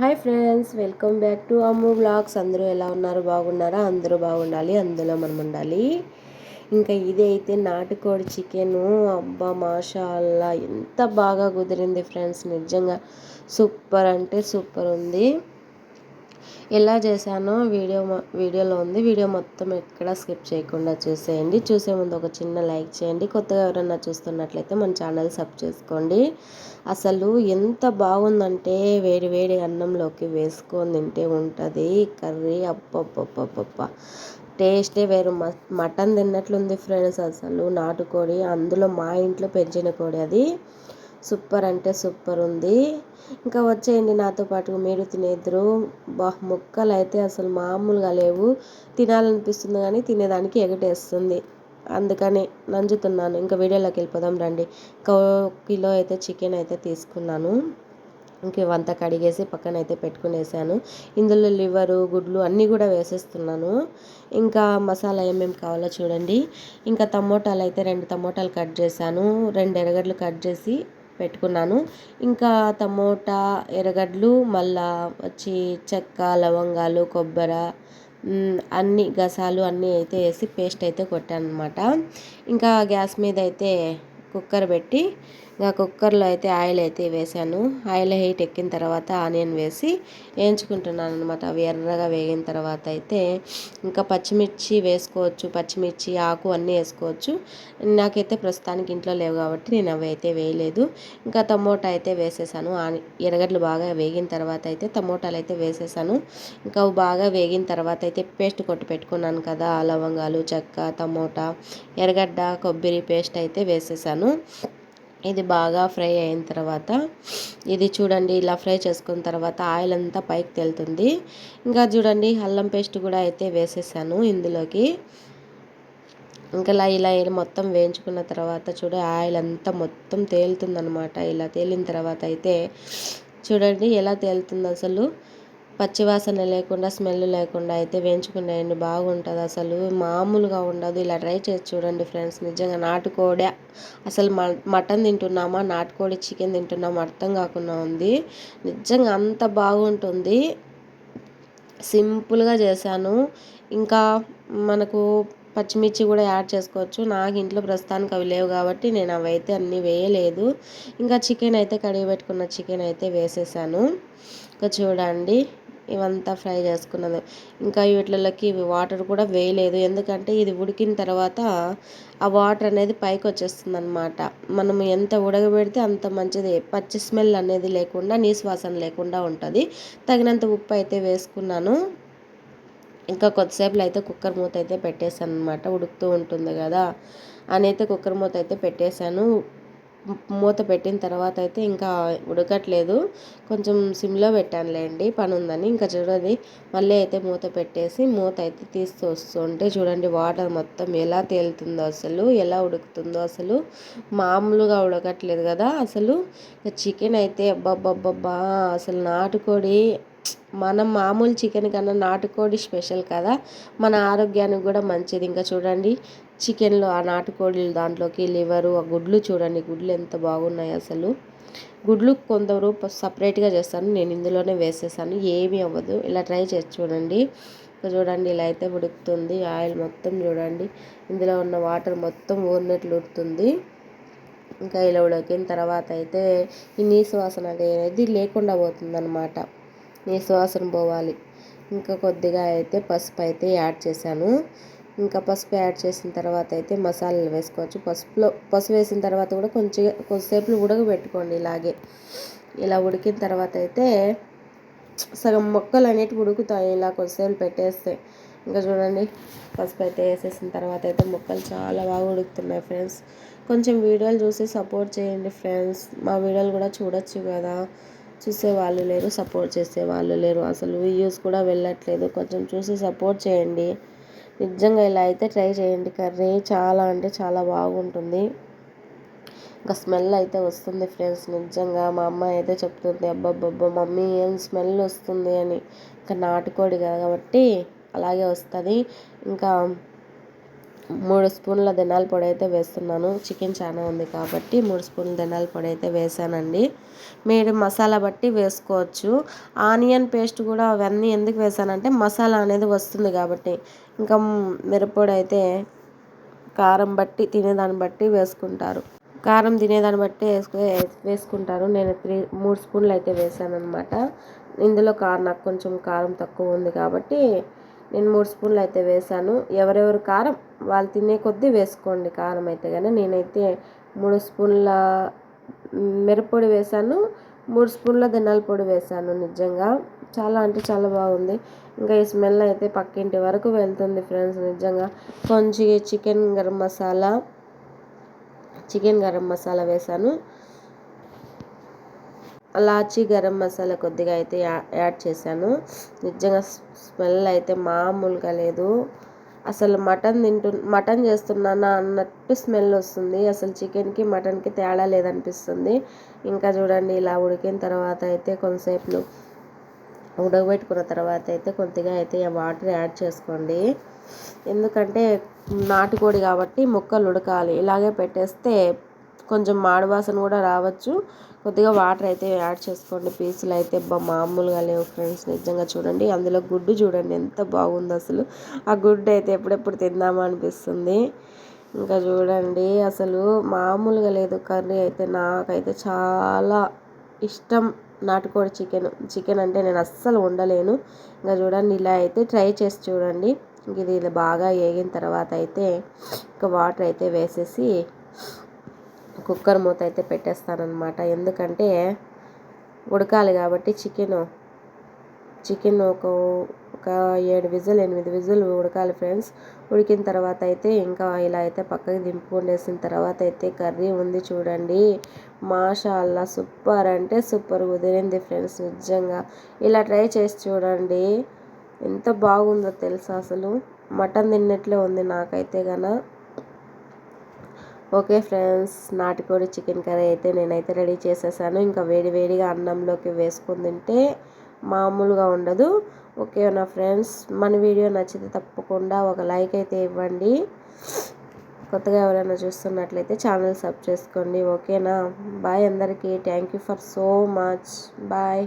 Hi friends welcome back to Ammu blogs అందరూ ఎలా ఉన్నారు? బాగున్నారా? అందరూ బాగుండాలి. అందులో మనం ఉండాలి. ఇంకా ఇది అయితే నాటుకోడి చికెను. అబ్బా మాషాల్లా ఎంత బాగా కుదిరింది ఫ్రెండ్స్. నిజంగా సూపర్ అంటే సూపర్ ఉంది. ఎలా చేశానో వీడియో వీడియోలో ఉంది. వీడియో మొత్తం ఎక్కడ స్కిప్ చేయకుండా చూసేయండి. చూసే ముందు ఒక చిన్న లైక్ చేయండి. కొత్తగా ఎవరైనా చూస్తున్నట్లయితే మన ఛానల్ సబ్ చేసుకోండి. అసలు ఎంత బాగుందంటే వేడి వేడి అన్నంలోకి వేసుకొని తింటే ఉంటుంది. కర్రీ అప్పప్పప్పప్ప టేస్టే వేరు. మటన్ తిన్నట్లుంది ఫ్రెండ్స్ అసలు. నాటుకోడి అందులో మా ఇంట్లో పెంచిన కోడి అది. సూపర్ అంటే సూపర్ ఉంది. ఇంకా వచ్చేయండి నాతో పాటు మీరు తినేద్దరు. బా ముక్కలు అయితే అసలు మామూలుగా లేవు. తినాలనిపిస్తుంది కానీ తినేదానికి ఎగటేస్తుంది. అందుకని నంజుతున్నాను. ఇంకా వీడియోలోకి వెళ్ళిపోదాం రండి. కిలో అయితే చికెన్ అయితే తీసుకున్నాను. ఇంక ఇవంతా కడిగేసి పక్కన అయితే పెట్టుకునేసాను. ఇందులో లివరు గుడ్లు అన్నీ కూడా వేసేస్తున్నాను. ఇంకా మసాలా ఏమేమి కావాలో చూడండి. ఇంకా టమోటాలు అయితే రెండు టమోటాలు కట్ చేశాను. రెండు ఎరగడ్లు కట్ చేసి పెట్టుకున్నాను. ఇంకా టమోటా ఎర్రగడ్డలు మళ్ళా వచ్చి చెక్క లవంగాలు కొబ్బరి అన్ని గసాలు అన్నీ అయితే వేసి పేస్ట్ అయితే కొట్టాను అనమాట ఇంకా గ్యాస్ మీద అయితే కుక్కర్ పెట్టి ఇంకా కుక్కర్లో అయితే ఆయిల్ అయితే వేసాను ఆయిల్ హీట్ ఎక్కిన తర్వాత ఆనియన్ వేసి వేయించుకుంటున్నాను అనమాట అవి ఎర్రగా వేగిన తర్వాత అయితే ఇంకా పచ్చిమిర్చి వేసుకోవచ్చు పచ్చిమిర్చి ఆకు అన్నీ వేసుకోవచ్చు. నాకైతే ప్రస్తుతానికి ఇంట్లో లేవు కాబట్టి నేను అవి అయితే వేయలేదు. ఇంకా టమోటా అయితే వేసేసాను. ఎర్రగడ్డలు బాగా వేగిన తర్వాత అయితే టమోటాలు అయితే వేసేసాను. ఇంకా అవి బాగా వేగిన తర్వాత అయితే పేస్ట్ కొట్టి పెట్టుకున్నాను కదా లవంగాలు చెక్క టమోటా ఎర్రగడ్డ కొబ్బరి పేస్ట్ అయితే వేసేసాను. ఇది బాగా ఫ్రై అయిన తర్వాత ఇది చూడండి ఇలా ఫ్రై చేసుకున్న తర్వాత ఆయిల్ అంతా పైకి తెలుతుంది. ఇంకా చూడండి అల్లం పేస్ట్ కూడా అయితే వేసేసాను ఇందులోకి. ఇంకా ఇలా ఇలా మొత్తం వేయించుకున్న తర్వాత చూడ ఆయిల్ అంతా మొత్తం తేలుతుందనమాట ఇలా తేలిన తర్వాత అయితే చూడండి ఎలా తేలుతుంది అసలు. పచ్చివాసన లేకుండా స్మెల్ లేకుండా అయితే వేయించుకునేయండి బాగుంటుంది. అసలు మామూలుగా ఉండదు. ఇలా ట్రై చేసి చూడండి ఫ్రెండ్స్. నిజంగా నాటుకోడే అసలు మటన్ తింటున్నామా? నాటుకోడి చికెన్ తింటున్నామా? అర్థం కాకుండా ఉంది. నిజంగా అంత బాగుంటుంది. సింపుల్గా చేశాను. ఇంకా మనకు పచ్చిమిర్చి కూడా యాడ్ చేసుకోవచ్చు. నాకు ఇంట్లో ప్రస్తుతానికి అవి లేవు కాబట్టి నేను అవి అయితే అన్నీ వేయలేదు. ఇంకా చికెన్ అయితే కడిగి పెట్టుకున్న చికెన్ అయితే వేసేసాను. ఇంకా చూడండి. ఇవంతా ఫ్రై చేసుకున్నది. ఇంకా వీటిలోకి వాటర్ కూడా వేయలేదు. ఎందుకంటే ఇది ఉడికిన తర్వాత ఆ వాటర్ అనేది పైకి వచ్చేస్తుంది అనమాట మనం ఎంత ఉడకబెడితే అంత మంచిది. పచ్చి స్మెల్ అనేది లేకుండా నీసువాసన లేకుండా ఉంటుంది. తగినంత ఉప్పు అయితే వేసుకున్నాను. ఇంకా కొద్దిసేపులో అయితే కుక్కర్ మూత అయితే పెట్టేశాను అనమాట ఉడుకుతూ ఉంటుంది కదా. అని అయితే కుక్కర్ మూత అయితే పెట్టేశాను. మూత పెట్టిన తర్వాత అయితే ఇంకా ఉడకట్లేదు. కొంచెం సిమ్లో పెట్టానులేండి పని ఉందని ఇంకా చూడండి మళ్ళీ అయితే మూత పెట్టేసి మూత అయితే తీస్తూ వస్తుంటే చూడండి వాటర్ మొత్తం ఎలా తేలుతుందో అసలు ఎలా ఉడుకుతుందో అసలు. మామూలుగా ఉడకట్లేదు కదా అసలు. చికెన్ అయితే అబ్బబ్బబ్బబ్బా అసలు నాటుకోడి మనం మామూలు చికెన్ కన్నా నాటుకోడి స్పెషల్ కదా. మన ఆరోగ్యానికి కూడా మంచిది. ఇంకా చూడండి చికెన్లో ఆ నాటుకోడి దాంట్లోకి లివరు ఆ గుడ్లు చూడండి. గుడ్లు ఎంత బాగున్నాయి అసలు. గుడ్లు కొందరు సపరేట్గా చేస్తాను నేను ఇందులోనే వేసేసాను. ఏమీ అవ్వదు. ఇలా ట్రై చేసి చూడండి. చూడండి ఇలా అయితే ఉడుకుతుంది. ఆయిల్ మొత్తం చూడండి. ఇందులో ఉన్న వాటర్ మొత్తం ఊరినట్లు ఉడుతుంది ఇంకా ఇలా ఉడికిన తర్వాత అయితే ఈ నీసువాసన అనేది లేకుండా పోతుందన్నమాట. నీసువాసన పోవాలి. ఇంకా కొద్దిగా అయితే పసుపు అయితే యాడ్ చేశాను. ఇంకా పసుపు యాడ్ చేసిన తర్వాత అయితే మసాలాలు వేసుకోవచ్చు. పసుపులో పసుపు వేసిన తర్వాత కూడా కొంచెం కొద్దిసేపు ఉడకబెట్టుకోండి ఇలాగే. ఇలా ఉడికిన తర్వాత అయితే సగం మొక్కలు అనేటివి ఉడుకుతాయి. ఇలా కొద్దిసేపు పెట్టేస్తే. ఇంకా చూడండి పసుపు అయితే వేసేసిన తర్వాత అయితే మొక్కలు చాలా బాగా ఉడుకుతున్నాయి ఫ్రెండ్స్. కొంచెం వీడియోలు చూసి సపోర్ట్ చేయండి ఫ్రెండ్స్. మా వీడియోలు కూడా చూడొచ్చు కదా. చూసే వాళ్ళు లేరు సపోర్ట్ చేసే వాళ్ళు లేరు. అసలు వ్యూస్ కూడా వెళ్ళట్లేదు. కొంచెం చూసి సపోర్ట్ చేయండి. నిజంగా ఇలా అయితే ట్రై చేయండి. కర్రీ చాలా అంటే చాలా బాగుంటుంది. ఇంకా స్మెల్ అయితే వస్తుంది ఫ్రెండ్స్. నిజంగా మా అమ్మ అయితే చెప్తుంది అబ్బబ్బబ్బ మమ్మీ ఏం స్మెల్ వస్తుంది అని. ఇంకా నాటుకోడి కాబట్టి అలాగే వస్తుంది. ఇంకా మూడు స్పూన్ల ధనాల పొడి అయితే వేస్తున్నాను. చికెన్ చాలా ఉంది కాబట్టి మూడు స్పూన్ల ధనాల పొడి అయితే వేసానండి. మీరు మసాలా బట్టి వేసుకోవచ్చు. ఆనియన్ పేస్ట్ కూడా అవన్నీ ఎందుకు వేసానంటే మసాలా అనేది వస్తుంది కాబట్టి. ఇంకా మిరప్పొడి అయితే కారం బట్టి తినేదాన్ని బట్టి వేసుకుంటారు. కారం తినేదాన్ని బట్టి వేసుకు వేసుకుంటారు. నేను త్రీ మూడు స్పూన్లు అయితే వేసాను అనమాట ఇందులో కారం నాకు కొంచెం కారం తక్కువ ఉంది కాబట్టి నేను మూడు స్పూన్లు అయితే వేసాను ఎవరెవరు కారం వాళ్ళు తినే కొద్దీ వేసుకోండి కారం అయితే కానీ నేనైతే మూడు స్పూన్ల మిరప్పొడి వేసాను మూడు స్పూన్ల ధనాల పొడి వేసాను నిజంగా. చాలా అంటే చాలా బాగుంది. ఇంకా ఈ స్మెల్ అయితే పక్కింటి వరకు వెళ్తుంది ఫ్రెండ్స్ నిజంగా. కొంచెం చికెన్ గరం మసాలా చికెన్ గరం మసాలా వేసాను లాచీ గరం మసాలా కొద్దిగా అయితే యాడ్ చేశాను. నిజంగా స్మెల్ అయితే మామూలుగా లేదు. అసలు మటన్ తింటు మటన్ చేస్తున్నానా అన్నట్టు స్మెల్ వస్తుంది. అసలు చికెన్కి మటన్కి తేడా లేదనిపిస్తుంది. ఇంకా చూడండి ఇలా ఉడికిన తర్వాత అయితే కొంతసేపు ఉడకబెట్టుకున్న తర్వాత అయితే కొద్దిగా అయితే వాటర్ యాడ్ చేసుకోండి. ఎందుకంటే నాటుకోడి కాబట్టి ముక్కలు ఉడకాలి. ఇలాగే పెట్టేస్తే కొంచెం మాడవాసన కూడా రావచ్చు. కొద్దిగా వాటర్ అయితే యాడ్ చేసుకోండి. పీసులు అయితే మామూలుగా లేవు ఫ్రెండ్స్. నిజంగా చూడండి అందులో గుడ్డు చూడండి ఎంత బాగుందో అసలు. ఆ గుడ్డు అయితే ఎప్పుడెప్పుడు తిందామా అనిపిస్తుంది. ఇంకా చూడండి అసలు మామూలుగా లేదు కర్రీ అయితే. నాకైతే చాలా ఇష్టం నాటుకోడి చికెన్. చికెన్ అంటే నేను అస్సలు ఉండలేను ఇంకా చూడండి ఇలా అయితే ట్రై చేసి చూడండి. ఇది బాగా వేగిన తర్వాత అయితే ఇంకా వాటర్ అయితే వేసేసి కుక్కర్ మూత అయితే పెట్టేస్తానమాట ఎందుకంటే ఉడకాలి కాబట్టి చికెను చికెన్ ఒక ఒక ఏడు విజిల్ ఎనిమిది విజిల్ ఉడకాలి ఫ్రెండ్స్. ఉడికిన తర్వాత అయితే ఇంకా ఇలా అయితే పక్కకి దింపుకొండేసిన తర్వాత అయితే కర్రీ ఉంది చూడండి. మాషాల్లా సూపర్ అంటే సూపర్ కుదిరింది ఫ్రెండ్స్ నిజంగా. ఇలా ట్రై చేసి చూడండి. ఎంత బాగుందో తెలుసా అసలు. మటన్ తిన్నట్లే ఉంది నాకైతే గన. ఓకే ఫ్రెండ్స్ నాటుకోడి చికెన్ కర్రీ అయితే నేనైతే రెడీ చేసేసాను. ఇంకా వేడి వేడిగా అన్నంలోకి వేసుకుని తింటే మామూలుగా ఉండదు. ఓకే నా ఫ్రెండ్స్? మన వీడియో నచ్చితే తప్పకుండా ఒక లైక్ అయితే ఇవ్వండి. కొత్తగా ఎవరైనా చూస్తున్నట్లయితే ఛానల్ సబ్ చేసుకోండి. ఓకేనా? బాయ్ అందరికీ. Thank you for so much. Bye.